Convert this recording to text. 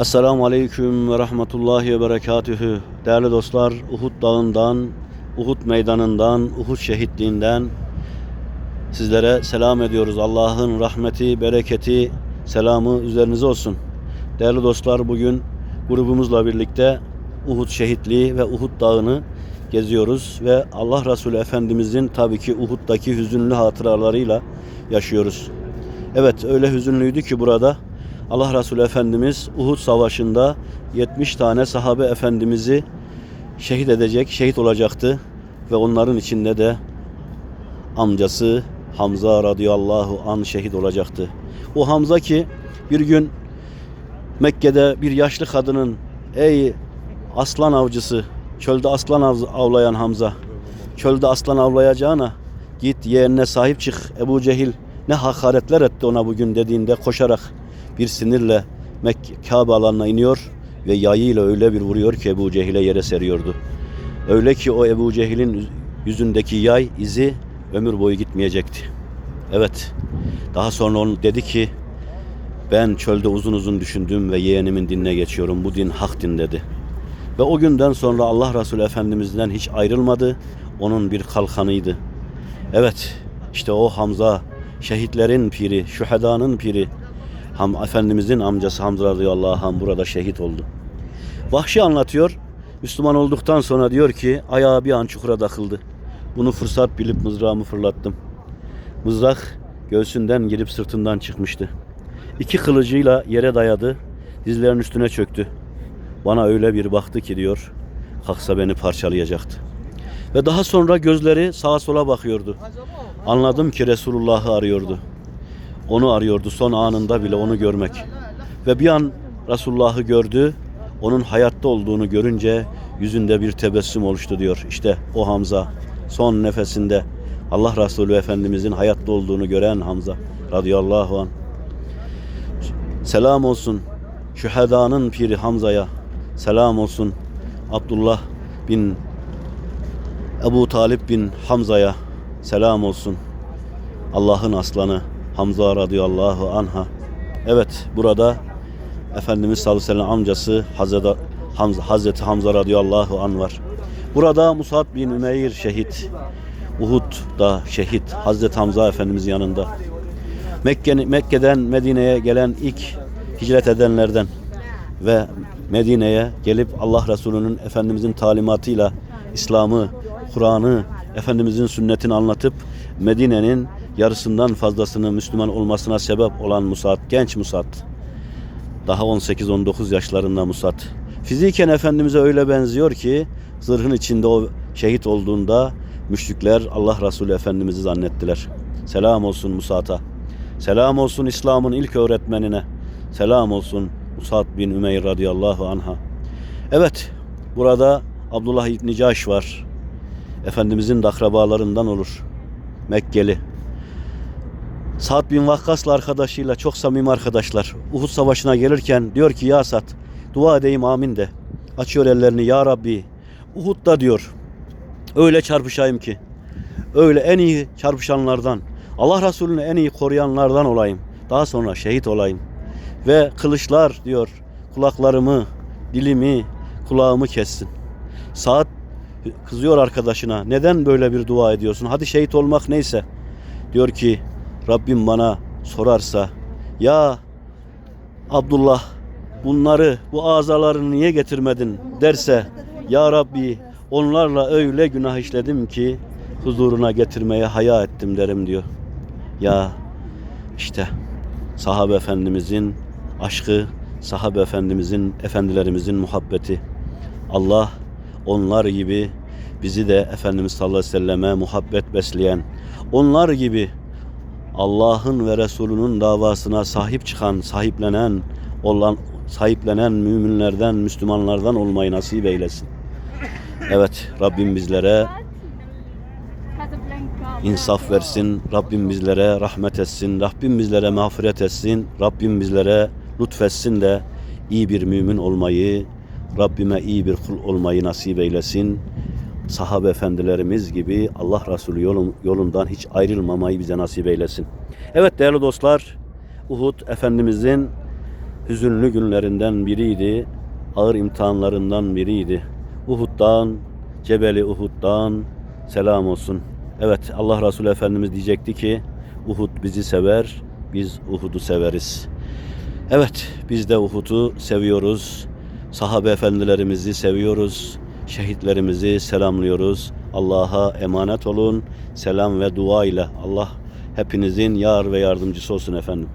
Esselamu Aleyküm ve Rahmetullahi ve Berekatühü. Değerli dostlar, Uhud Dağı'ndan, Uhud Meydanı'ndan, Uhud Şehitliğinden sizlere selam ediyoruz. Allah'ın rahmeti, bereketi, selamı üzerinize olsun. Değerli dostlar, bugün grubumuzla birlikte Uhud Şehitliği ve Uhud Dağı'nı geziyoruz ve Allah Resulü Efendimizin tabii ki Uhud'daki hüzünlü hatıralarıyla yaşıyoruz. Evet öyle hüzünlüydü ki burada Allah Resulü Efendimiz Uhud Savaşı'nda 70 tane sahabe efendimizi şehit edecek, şehit olacaktı. Ve onların içinde de amcası Hamza radıyallahu an şehit olacaktı. O Hamza ki bir gün Mekke'de bir yaşlı kadının ey aslan avcısı çölde aslan av- avlayan Hamza çölde aslan avlayacağına git yeğenine sahip çık. Ebu Cehil ne hakaretler etti ona bugün? dediğinde koşarak bir sinirle Mekke Kabe alanına iniyor ve yayıyla öyle bir vuruyor ki Ebu Cehil'e yere seriyordu. Öyle ki o Ebu Cehil'in yüzündeki yay izi ömür boyu gitmeyecekti. Evet. Daha sonra onu dedi ki ben çölde uzun uzun düşündüm ve yeğenimin dinine geçiyorum. Bu din hak din dedi. Ve o günden sonra Allah Resulü Efendimiz'den hiç ayrılmadı. Onun bir kalkanıydı. Evet, işte o Hamza, şehitlerin piri, şühedanın piri, Ham Efendimizin amcası Hamza radıyallahu anh burada şehit oldu. Vahşi anlatıyor, Müslüman olduktan sonra diyor ki ayağı bir an çukura takıldı. Bunu fırsat bilip mızrağımı fırlattım. Mızrak göğsünden girip sırtından çıkmıştı. İki kılıcıyla yere dayadı, dizlerinin üstüne çöktü. Bana öyle bir baktı ki diyor, kalksa beni parçalayacaktı. Ve daha sonra gözleri sağa sola bakıyordu. Anladım ki Resulullah'ı arıyordu. Onu arıyordu son anında bile onu görmek. Ve bir an Resulullah'ı gördü. Onun hayatta olduğunu görünce yüzünde bir tebessüm oluştu diyor. İşte o Hamza son nefesinde Allah Resulü Efendimizin hayatta olduğunu gören Hamza radıyallahu an. Selam olsun şühedanın piri Hamza'ya. Selam olsun Abdullah bin Ebu Talip bin Hamza'ya. Selam olsun. Allah'ın aslanı Hamza radıyallahu anha. Evet burada Efendimiz sallallahu aleyhi ve sellem amcası Hazreti Hamza, Hazreti Hamza radıyallahu an var. Burada Musab bin Ümeyr şehit. Uhud'da şehit Hazreti Hamza Efendimiz yanında. Mekke, Mekke'den Medine'ye gelen ilk hicret edenlerden ve Medine'ye gelip Allah Resulü'nün Efendimizin talimatıyla İslam'ı, Kur'an'ı, Efendimizin sünnetini anlatıp Medine'nin yarısından fazlasını Müslüman olmasına sebep olan Musat, genç Musat. Daha 18-19 yaşlarında Musat. Fiziken Efendimiz'e öyle benziyor ki zırhın içinde o şehit olduğunda müşrikler Allah Resulü Efendimiz'i zannettiler. Selam olsun Musat'a. Selam olsun İslam'ın ilk öğretmenine. Selam olsun Musat bin Ümeyr radıyallahu anha. Evet, burada Abdullah İbni Caş var. Efendimizin de akrabalarından olur. Mekkeli. Sa'd bin Vakkas'la arkadaşıyla çok samimi arkadaşlar. Uhud Savaşı'na gelirken diyor ki ya Sa'd dua edeyim amin de. Açıyor ellerini ya Rabbi. Uhud'da diyor. Öyle çarpışayım ki. Öyle en iyi çarpışanlardan. Allah Resulü'nü en iyi koruyanlardan olayım. Daha sonra şehit olayım. Ve kılıçlar diyor kulaklarımı, dilimi, kulağımı kessin. Saat kızıyor arkadaşına. Neden böyle bir dua ediyorsun? Hadi şehit olmak neyse. Diyor ki Rabbim bana sorarsa ya Abdullah bunları bu azalarını niye getirmedin derse ya Rabbi onlarla öyle günah işledim ki huzuruna getirmeye haya ettim derim diyor. Ya işte sahabe efendimizin aşkı, sahabe efendimizin, efendilerimizin muhabbeti. Allah onlar gibi bizi de Efendimiz sallallahu aleyhi ve selleme muhabbet besleyen, onlar gibi Allah'ın ve Resulünün davasına sahip çıkan, sahiplenen, olan sahiplenen müminlerden, Müslümanlardan olmayı nasip eylesin. Evet, Rabbim bizlere insaf versin. Rabbim bizlere rahmet etsin. Rabbim bizlere mağfiret etsin. Rabbim bizlere lütfetsin de iyi bir mümin olmayı, Rabbime iyi bir kul olmayı nasip eylesin. Sahabe efendilerimiz gibi Allah Resulü yolun, yolundan hiç ayrılmamayı bize nasip eylesin. Evet değerli dostlar, Uhud Efendimizin hüzünlü günlerinden biriydi. Ağır imtihanlarından biriydi. Uhud'dan, Cebeli Uhud'dan selam olsun. Evet Allah Resulü Efendimiz diyecekti ki Uhud bizi sever, biz Uhud'u severiz. Evet biz de Uhud'u seviyoruz. Sahabe efendilerimizi seviyoruz. Şehitlerimizi selamlıyoruz. Allah'a emanet olun. Selam ve dua ile Allah hepinizin yar ve yardımcısı olsun efendim.